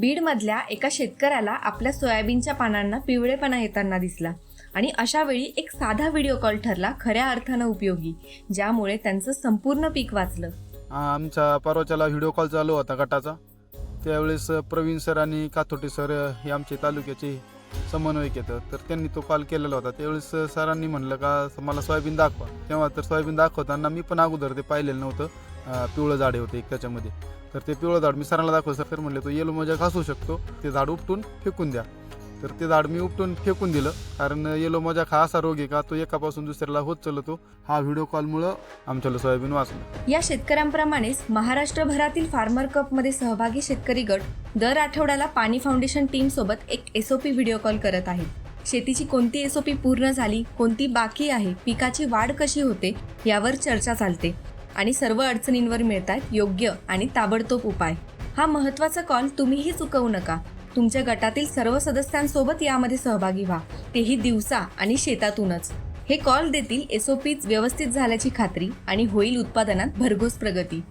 बीडमधल्या एका शेतकऱ्याला आपल्या सोयाबीनच्या पानांना पिवळेपणा येताना दिसला. आणि अशा वेळी एक साधा व्हिडिओ कॉल ठरला खऱ्या अर्थानं उपयोगी ज्यामुळे त्यांचं संपूर्ण पीक वाचलं. आमचा परवाच्याला व्हिडिओ कॉल चालू होता गटाचा. त्यावेळेस प्रवीण सर आणि काथोटे सर हे आमचे तालुक्याचे समन्वयक येतं तर त्यांनी तो कॉल केलेला होता. त्यावेळेस सरांनी म्हणलं का मला सोयाबीन दाखवा. तेव्हा तर सोयाबीन दाखवताना मी पण अगोदर ते पाहिलेलं नव्हतं. पिवळं झाडे होते एक त्याच्यामध्ये. तर ते पिवळं झाड मी सरांना दाखवलं सर तर म्हणले तो येलो मोजाक असू शकतो. ते झाड उपटून फेकून द्या. तर ते झाड मी उपटून फेकून दिलं कारण येलो मोजाक हा असा रोग आहे का तो एकापासून दुसऱ्याला होत चालतो. हा व्हिडिओ कॉलमुळं आमच्याला सोयाबीन वाचलं. या शेतकऱ्यांप्रमाणेच महाराष्ट्रभरातील फार्मर कपमध्ये सहभागी शेतकरी गट दर आठवड्याला पाणी फाउंडेशन टीम सोबत एक एसओपी व्हिडिओ कॉल करत आहेत. शेतीची कोणती एसओपी पूर्ण झाली कोणती बाकी आहे पिकाची वाढ कशी होते यावर चर्चा चालते. आणि सर्व अडचणींवर मिळतात योग्य आणि ताबडतोब उपाय. हा महत्त्वाचा कॉल तुम्हीही चुकवू नका. तुमच्या गटातील सर्व सदस्यांसोबत यामध्ये सहभागी व्हा. तेही दिवसा आणि शेतातूनच. हे कॉल देतील एसओपीच व्यवस्थित झाल्याची खात्री आणि होईल उत्पादनात भरघोस प्रगती.